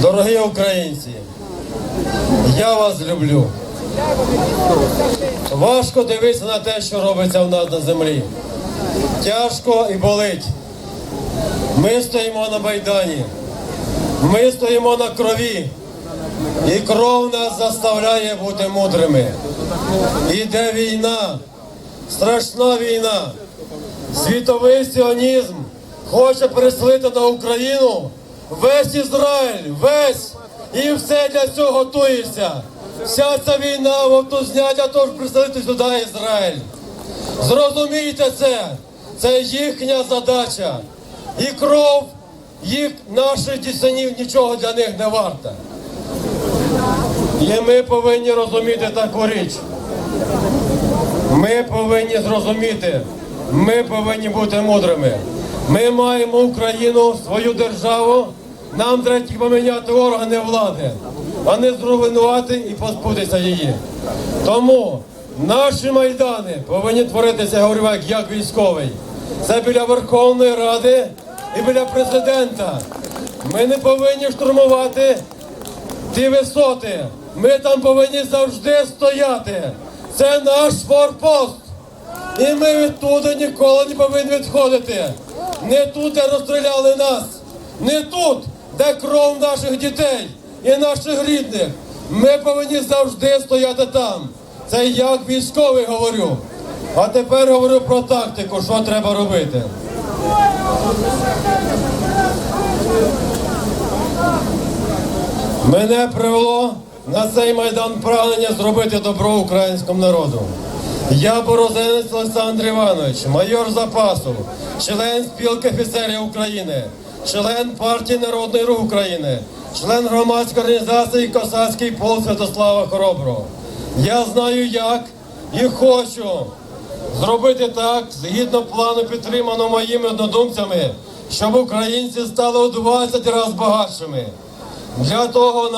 Дорогі українці, я вас люблю. Важко дивитися на те, що робиться в нас на землі. Тяжко і болить. Ми стоїмо на Майдані, ми стоїмо на крові, і кров нас заставляє бути мудрими. Іде війна, страшна війна. Світовий сіонізм хоче переселити на Україну весь Ізраїль, весь і все для цього готується. Вся ця війна вовтузня для того, щоб приселити сюди Ізраїль. Зрозумійте це, це їхня задача. І кров їх наших дітей нічого для них не варта. І ми повинні розуміти таку річ. Ми повинні зрозуміти, ми повинні бути мудрими. Ми маємо Україну, свою державу. Нам треба поміняти органи влади, а не зруйнувати і позбутися її. Тому наші майдани повинні творитися, я говорю, як, військовий. Це біля Верховної Ради і біля президента. Ми не повинні штурмувати ті висоти. Ми там повинні завжди стояти. Це наш форпост. І ми відтуди ніколи не повинні відходити. Не тут, розстріляли нас, не тут, де кров наших дітей і наших рідних. Ми повинні завжди стояти там. Це як військовий говорю. А тепер говорю про тактику, що треба робити. Мене привело на цей майдан прагнення зробити добро українському народу. Я борозенець Олександр Іванович, майор запасу, член спілки офіцерів України, член партії Народний рух України, член громадської організації Косацький полк Святослава Хороброго. Я знаю, як і хочу зробити так, згідно плану, підтриманого моїми однодумцями, щоб українці стали у 20 разів багатшими. Для того